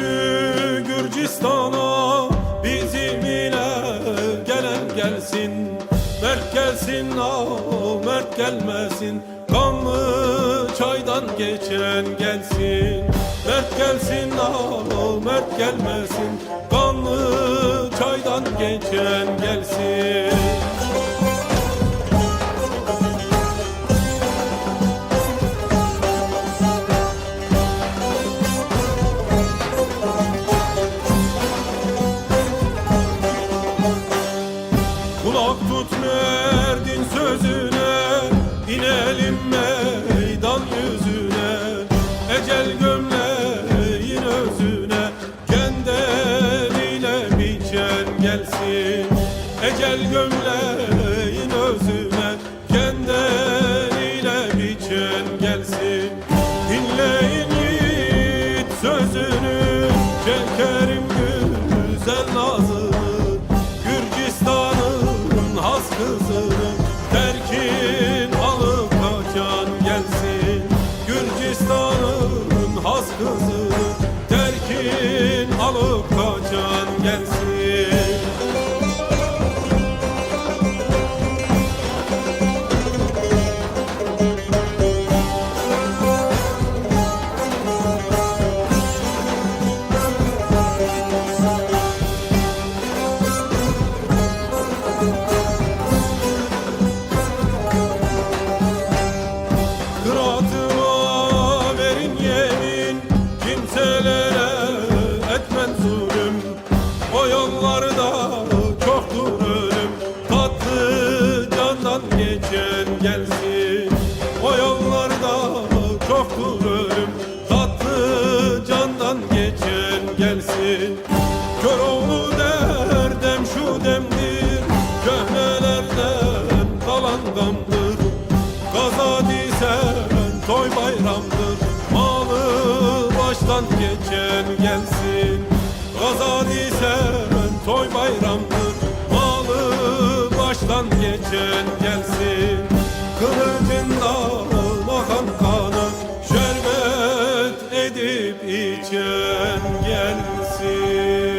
Gürcü Gürcistan'a bizim ile gelen gelsin. Mert gelsin ah mert gelmesin. Kanlı çaydan geçen gelsin. Mert gelsin ah mert gelmesin. Kanlı çaydan geçen gelsin. Sözüne inelim meydan yüzüne. Ecel gömleğin özüne Kendiliyle biçen gelsin. Ecel gömleğin özüne Kendiliyle biçen gelsin. Dinleyin yiğit sözünü alıp kaçan gelsin geçen gelsin O yollarda çoktur ölüm. Tatlı candan geçen gelsin Köroğlu derdem şu demdir. Köhnelerden kalan gamdır Gazadi sen toy bayramdır. Malı baştan geçen gelsin Gazadi sen toy bayramdır. Malı baştan geçen geçen gelsin.